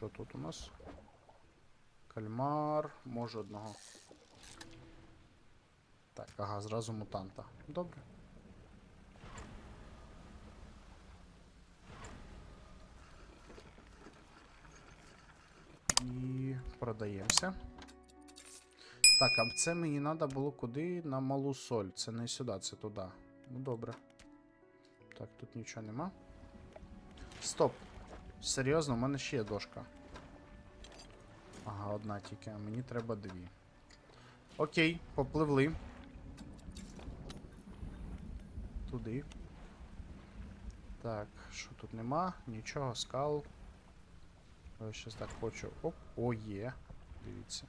Що тут у нас? Кальмар, може одного. Так, ага, зразу мутанта. Добре. І продаємося. Так, а це мені треба було куди? На малу соль. Це не сюди, це туди. Ну добре. Так, тут нічого нема. Стоп. Серйозно, у мене ще є дошка. Ага, одна тільки, а мені треба дві. Окей, попливли. Туди. Так, що тут нема? Нічого, скал. Я щас так хочу. Оп, о, є. Дивіться.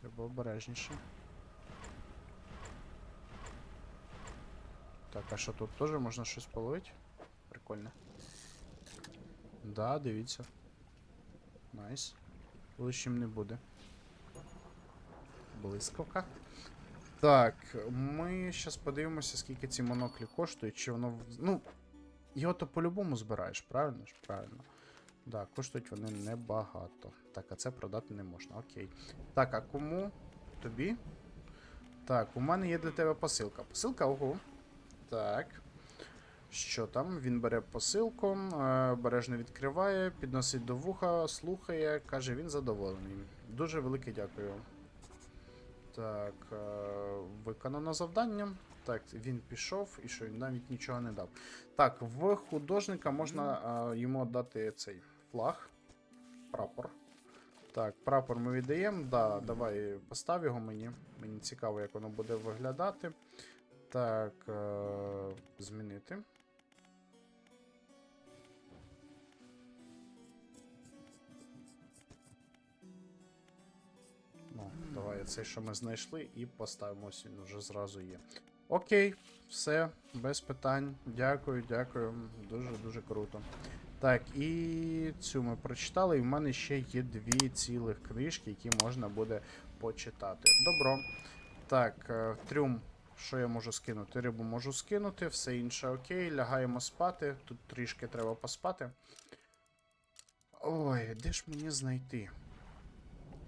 Треба обережніше. Так, а що тут теж можна щось половити? Прикольно. Да, дивіться. Найс. Лишнім не буде. Блискавка. Так, ми зараз подивимося, скільки ці моноклі коштують, чи воно. Ну, його то по-любому збираєш, правильно ж? Правильно. Да, коштують вони небагато. Так, а це продати не можна. Окей. Так, а кому? Тобі? Так, у мене є для тебе посилка. Посилка, ого. Так. Що там? Він бере посилку, е, обережно відкриває, підносить до вуха, слухає, каже, він задоволений. Дуже велике дякую. Так, е, виконано завдання. Так, він пішов і що він навіть нічого не дав. Так, в художника можна е, йому дати цей флаг, прапор. Так, прапор ми віддаємо. Да, давай постав його мені. Мені цікаво, як воно буде виглядати. Так, змінити. Цей, що ми знайшли, і поставимо ось вже зразу є. Окей, все, без питань. Дякую, дякую. Дуже-дуже круто. Так, і цю ми прочитали, і в мене ще є дві цілих книжки, які можна буде почитати. Добро. Так, е, трюм. Що я можу скинути? Рибу можу скинути, все інше окей. Лягаємо спати. Тут трішки треба поспати. Ой, де ж мені знайти?